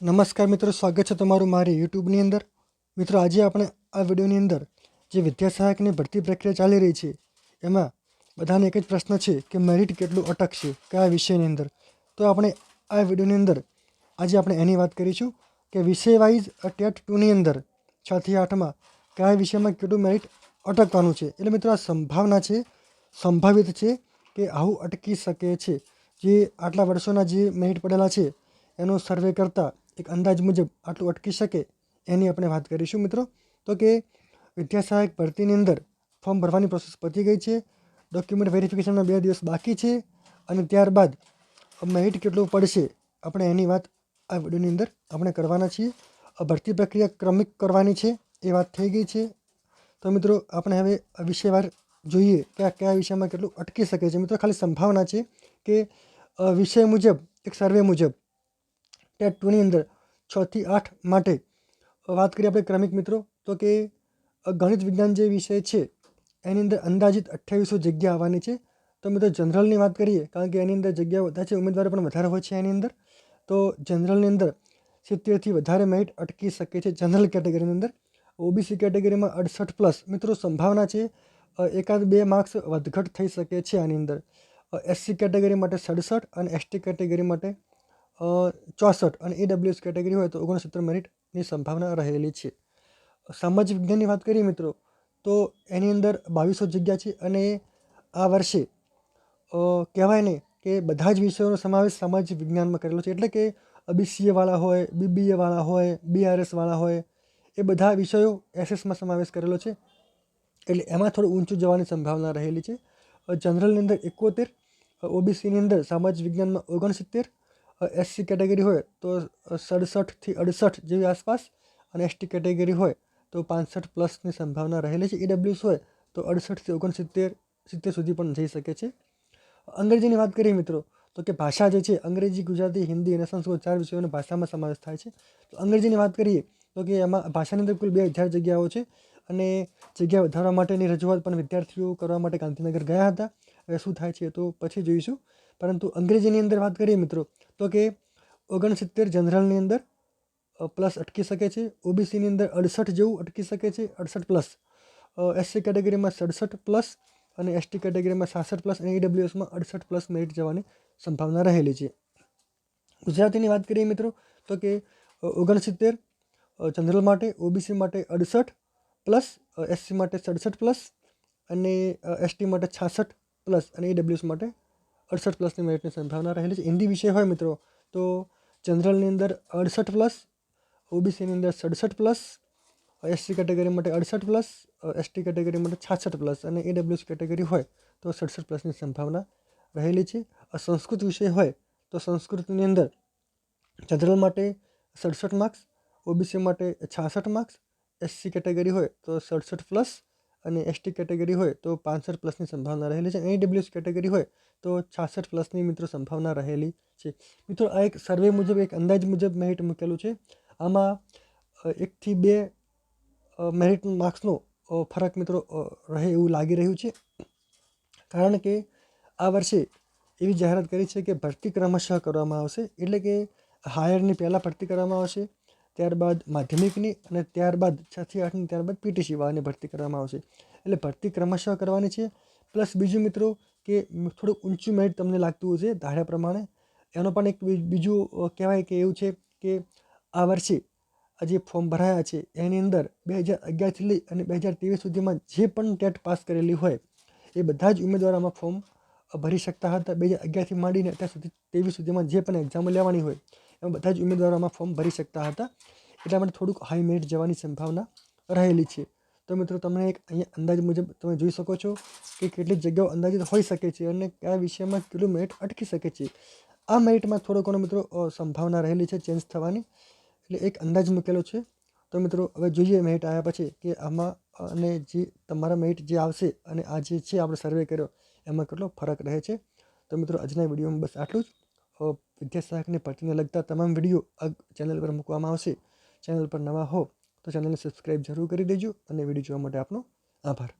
નમસ્કાર મિત્રો, સ્વાગત છે તમારું મારી યુટ્યુબની અંદર. મિત્રો, આજે આપણે આ વિડીયોની અંદર જે વિદ્યા સહાયકની ભરતી પ્રક્રિયા ચાલી રહી છે, એમાં બધાને એક જ પ્રશ્ન છે કે મેરિટ કેટલું અટકશે કયા વિષયની અંદર? તો આપણે આ વિડીયોની અંદર આજે આપણે એની વાત કરીશું કે વિષય વાઇઝ ટેટ ટુની અંદર છથી આઠમાં કયા વિષયમાં કેટલું મેરિટ અટકવાનું છે. એટલે મિત્રો, આ સંભાવના છે, સંભાવિત છે કે આવું અટકી શકે છે. જે આટલા વર્ષોના જે મેરિટ પડેલા છે, એનો સર્વે કરતાં એક અંદાજ મુજબ આટલું અટકી શકે એની આપણે વાત કરીશું મિત્રો. તો કે વિદ્યા સહાયક ભરતીની અંદર ફોર્મ ભરવાની પ્રોસેસ પતી ગઈ છે. ડોક્યુમેન્ટ વેરિફિકેશનના બે દિવસ બાકી છે અને ત્યારબાદ મેરિટ કેટલું પડશે આપણે એની વાત આ વિડીયોની અંદર આપણે કરવાના છીએ. ભરતી પ્રક્રિયા ક્રમિક કરવાની છે એ વાત થઈ ગઈ છે. તો મિત્રો આપણે હવે વિષયવાર જોઈએ કે આ કયા વિષયમાં કેટલું અટકી શકે છે. મિત્રો ખાલી સંભાવના છે કે વિષય મુજબ, એક સર્વે મુજબ ટેટ ટુની અંદર છથી આઠ માટે. વાત કરીએ આપણે ક્રમિક મિત્રો, તો કે ગણિત વિજ્ઞાન જે વિષય છે, એની અંદર અંદાજિત અઠ્યાવીસો જગ્યા આવવાની છે. તો મિત્રો જનરલની વાત કરીએ, કારણ કે એની અંદર જગ્યા વધારે છે, ઉમેદવારો પણ વધારે હોય છે એની અંદર. તો જનરલની અંદર સિત્તેરથી વધારે મેરિટ અટકી શકે છે જનરલ કેટેગરીની અંદર. ઓબીસી કેટેગરીમાં અડસઠ પ્લસ મિત્રો સંભાવના છે એકાદ બે માર્ક્સ વધઘટ થઈ શકે છે આની અંદર. એસસી કેટેગરી માટે સડસઠ અને એસટી કેટેગરી માટે ચોસઠ અને ઈડબ્લ્યુએસ કેટેગરી હોય તો ઓગણસિત્તેર મેરિટની સંભાવના રહેલી છે. સામાજિક વિજ્ઞાનની વાત કરીએ મિત્રો, તો એની અંદર બાવીસો જગ્યા છે અને આ વર્ષે કહેવાય ને કે બધા જ વિષયોનો સમાવેશ સામાજિક વિજ્ઞાનમાં કરેલો છે. એટલે કે બીસીએ વાળા હોય બીબીએ વાળા હોય બીઆરએસ વાળા હોય, એ બધા વિષયો એસએસમાં સમાવેશ કરેલો છે. એટલે એમાં થોડું ઊંચું જવાની સંભાવના રહેલી છે. જનરલની અંદર એકોતેર ઓબીસીની અંદર સામાજિક વિજ્ઞાનમાં ઓગણસિત્તેર એસસી કેટેગરી હોય તો સડસઠથી અડસઠ જેવી આસપાસ અને એસટી કેટેગરી હોય તો પાંસઠ પ્લસની સંભાવના રહેલી છે. ઈડબ્લ્યુએસ હોય તો અડસઠથી ઓગણસિત્તેર, સિત્તેર સુધી પણ જઈ શકે છે. અંગ્રેજીની વાત કરીએ મિત્રો, તો કે ભાષા જે છે, અંગ્રેજી, ગુજરાતી, હિન્દી અને સંસ્કૃત ચાર વિષયોનો ભાષામાં સમાવેશ થાય છે. તો અંગ્રેજીની વાત કરીએ, તો કે એમાં ભાષાની અંદર કુલ બે હજાર જગ્યાઓ છે અને જગ્યા વધારવા માટેની રજૂઆત પણ વિદ્યાર્થીઓ કરવા માટે ગાંધીનગર ગયા હતા. હવે શું થાય છે તો પછી જોઈશું. પરંતુ અંગ્રેજીની અંદર વાત કરીએ મિત્રો, તો કે ઓગણસિત્તેર જનરલની અંદર પ્લસ અટકી શકે છે. ઓબીસીની અંદર અડસઠ જેવું અટકી શકે છે, અડસઠ પ્લસ એસસી કેટેગરીમાં સડસઠ પ્લસ અને એસટી કેટેગરીમાં સાસઠ પ્લસ અને ઈડબ્લ્યુએસમાં અડસઠ પ્લસ મેરિટ જવાની સંભાવના રહેલી છે. ગુજરાતીની વાત કરીએ મિત્રો, તો કે ઓગણસિત્તેર જનરલ માટે, ઓબીસી માટે અડસઠ પ્લસ એસસી માટે સડસઠ પ્લસ અને એસટી માટે છાસઠ પ્લસ અને ઈડબ્લ્યુએસ માટે અડસઠ પ્લસની મેરિટની સંભાવના રહેલી છે. હિન્દી વિષય હોય મિત્રો, તો જનરલની અંદર અડસઠ પ્લસ ઓબીસીની અંદર સડસઠ પ્લસ એસસી કેટેગરી માટે અડસઠ પ્લસ એસટી કેટેગરી માટે છાસઠ પ્લસ અને ઈડબ્લ્યુએસ કેટેગરી હોય તો સડસઠ પ્લસની સંભાવના રહેલી છે. સંસ્કૃત વિષય હોય તો સંસ્કૃતની અંદર જનરલ માટે સડસઠ માર્ક્સ ઓબીસી માટે છાસઠ માર્ક્સ એસસી કેટેગરી હોય તો સડસઠ પ્લસ અને એસટી કેટેગરી હોય તો પાંસઠ પ્લસની સંભાવના રહેલી છે. ઈડબ્લ્યુએસ કેટેગરી હોય તો છાસઠ પ્લસની મિત્રો સંભાવના રહેલી છે. મિત્રો, આ એક સર્વે મુજબ, એક અંદાજ મુજબ મેરિટ મૂકેલું છે. આમાં એકથી બે મેરિટ માર્ક્સનો ફરક મિત્રો રહે એવું લાગી રહ્યું છે. કારણ કે આ વર્ષે એવી જાહેરાત કરી છે કે ભરતી ક્રમશઃ કરવામાં આવશે. એટલે કે હાયરની પહેલાં ભરતી કરવામાં આવશે. ત્યારબાદ માધ્યમિકની અને ત્યારબાદ છથી આઠની ત્યારબાદ પીટીસી વાળાની ભરતી કરવામાં આવશે. એટલે ભરતી ક્રમશઃ કરવાની છે. પ્લસ બીજું મિત્રો કે થોડું ઊંચું મેરિટ તમને લાગતું હશે ધારા પ્રમાણે. એનો પણ એક બીજું કહેવાય કે એવું છે કે આ વર્ષે આ જે ફોર્મ ભરાયા છે, એની અંદર બે હજાર અગિયારથી લઈ અને બે હજાર ત્રેવીસ સુધીમાં જે પણ ટેટ પાસ કરેલી હોય, એ બધા જ ઉમેદવારોમાં ફોર્મ ભરી શકતા હતા. બે હજાર અગિયારથી માંડીને અત્યાર સુધી ત્રેવીસ સુધીમાં જે પણ એક્ઝામો લેવાની હોય એમાં બધા જ ઉમેદવારો આમાં ફોર્મ ભરી શકતા હતા. એટલા માટે થોડુંક હાઈ મેરિટ જવાની સંભાવના રહેલી છે. તો મિત્રો, તમને એક અહીંયા અંદાજ મુજબ તમે જોઈ શકો છો કે કેટલી જગ્યાઓ અંદાજિત હોઈ શકે છે અને કયા વિષયમાં કેટલું મેરિટ અટકી શકે છે. આ મેરિટમાં થોડો ઘણો મિત્રો સંભાવના રહેલી છે ચેન્જ થવાની. એટલે એક અંદાજ મૂકેલો છે. તો મિત્રો, હવે જોઈએ મેરિટ આવ્યા પછી કે આમાં અને જે તમારા મેરિટ જે આવશે અને આ જે છે, આપણે સર્વે કર્યો, એમાં કેટલો ફરક રહે છે. તો મિત્રો, આજના વિડીયોમાં બસ આટલું જ. અ, પતિને લગતા તમામ વીડિયો ચેનલ પર મૂકવામાં આવશે. ચેનલ પર નવા હો તો ચેનલને સબસ્ક્રાઈબ જરૂર કરી દેજો અને વીડિયો જોવા માટે આપનો આભાર.